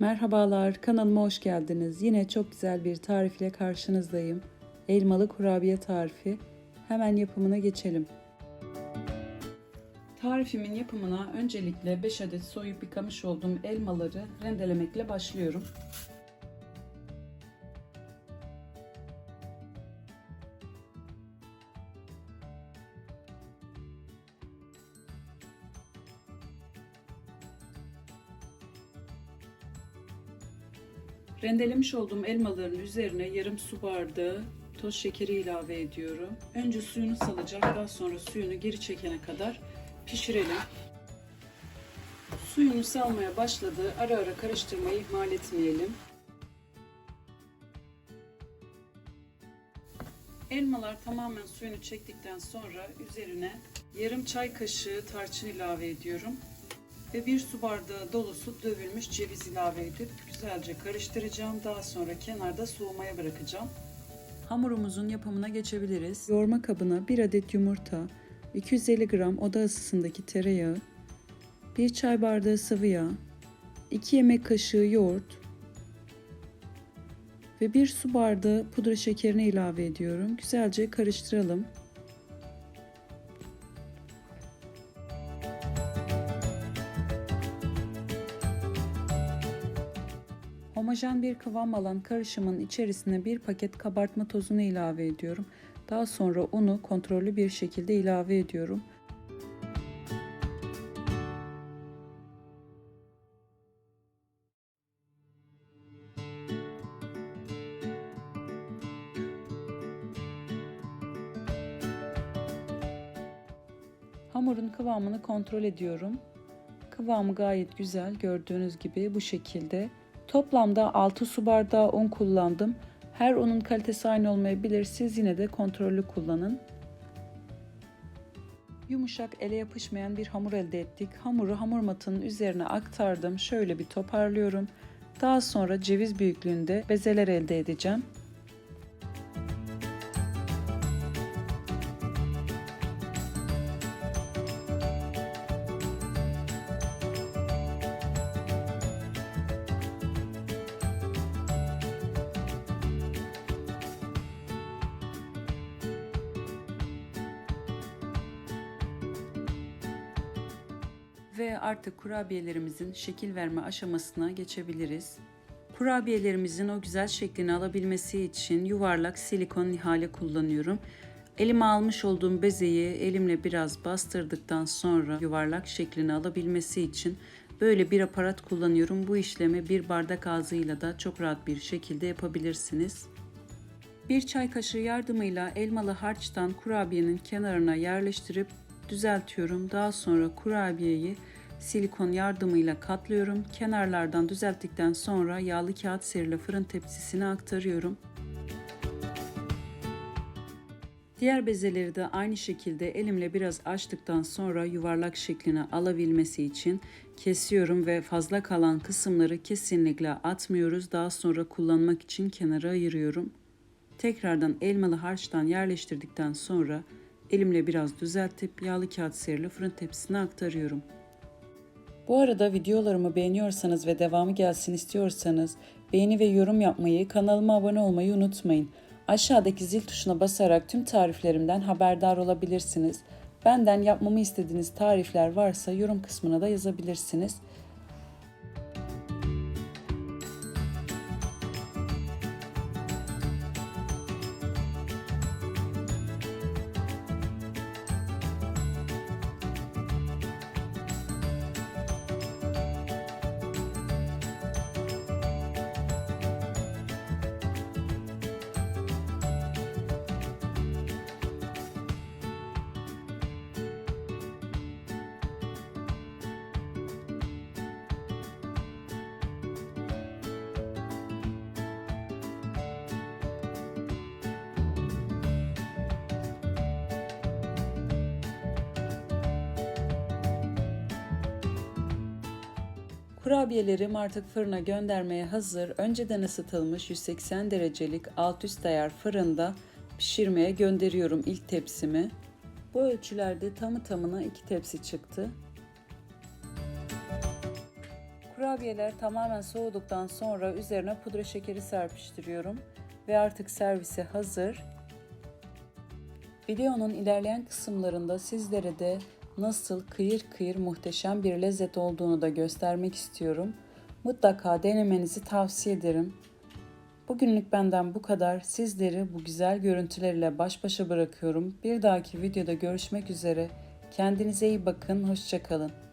Merhabalar, kanalıma hoş geldiniz. Yine çok güzel bir tarif ile karşınızdayım. Elmalı kurabiye tarifi. Hemen yapımına geçelim. Tarifimin yapımına öncelikle 5 adet soyup yıkamış olduğum elmaları rendelemekle başlıyorum. Rendelemiş olduğum elmaların üzerine yarım su bardağı toz şekeri ilave ediyorum. Önce suyunu salacak, daha sonra suyunu geri çekene kadar pişirelim. Suyunu salmaya başladı. Ara ara karıştırmayı ihmal etmeyelim. Elmalar tamamen suyunu çektikten sonra üzerine yarım çay kaşığı tarçın ilave ediyorum ve bir su bardağı dolusu dövülmüş ceviz ilave edip güzelce karıştıracağım. Daha sonra kenarda soğumaya bırakacağım. Hamurumuzun yapımına geçebiliriz. Yoğurma kabına 1 adet yumurta, 250 gram oda ısısındaki tereyağı, 1 çay bardağı sıvı yağ, 2 yemek kaşığı yoğurt ve 1 su bardağı pudra şekerini ilave ediyorum. Güzelce karıştıralım. Homojen bir kıvam alan karışımın içerisine bir paket kabartma tozunu ilave ediyorum. Daha sonra unu kontrollü bir şekilde ilave ediyorum. Hamurun kıvamını kontrol ediyorum. Kıvamı gayet güzel gördüğünüz gibi bu şekilde. Toplamda 6 su bardağı un kullandım. Her unun kalitesi aynı olmayabilir. Siz yine de kontrollü kullanın. Yumuşak ele yapışmayan bir hamur elde ettik. Hamuru hamur matının üzerine aktardım. Şöyle bir toparlıyorum. Daha sonra ceviz büyüklüğünde bezeler elde edeceğim. Ve artık kurabiyelerimizin şekil verme aşamasına geçebiliriz. Kurabiyelerimizin o güzel şeklini alabilmesi için yuvarlak silikon nihale kullanıyorum. Elime almış olduğum bezeyi elimle biraz bastırdıktan sonra yuvarlak şeklini alabilmesi için böyle bir aparat kullanıyorum. Bu işlemi bir bardak ağzıyla da çok rahat bir şekilde yapabilirsiniz. Bir çay kaşığı yardımıyla elmalı harçtan kurabiyenin kenarına yerleştirip düzeltiyorum. Daha sonra kurabiyeyi silikon yardımıyla katlıyorum. Kenarlardan düzelttikten sonra yağlı kağıt serili fırın tepsisine aktarıyorum. Diğer bezeleri de aynı şekilde elimle biraz açtıktan sonra yuvarlak şeklini alabilmesi için kesiyorum ve fazla kalan kısımları kesinlikle atmıyoruz. Daha sonra kullanmak için kenara ayırıyorum. Tekrardan elmalı harçtan yerleştirdikten sonra elimle biraz düzeltip yağlı kağıt serili fırın tepsisine aktarıyorum. Bu arada videolarımı beğeniyorsanız ve devamı gelsin istiyorsanız beğeni ve yorum yapmayı, kanalıma abone olmayı unutmayın. Aşağıdaki zil tuşuna basarak tüm tariflerimden haberdar olabilirsiniz. Benden yapmamı istediğiniz tarifler varsa yorum kısmına da yazabilirsiniz. Kurabiyelerim artık fırına göndermeye hazır. Önceden ısıtılmış 180 derecelik alt üst ayar fırında pişirmeye gönderiyorum ilk tepsimi. Bu ölçülerde tamı tamına iki tepsi çıktı. Kurabiyeler tamamen soğuduktan sonra üzerine pudra şekeri serpiştiriyorum ve artık servise hazır. Videonun ilerleyen kısımlarında sizlere de nasıl kıyır kıyır muhteşem bir lezzet olduğunu da göstermek istiyorum. Mutlaka denemenizi tavsiye ederim. Bugünlük benden bu kadar. Sizleri bu güzel görüntülerle baş başa bırakıyorum. Bir dahaki videoda görüşmek üzere. Kendinize iyi bakın. Hoşçakalın.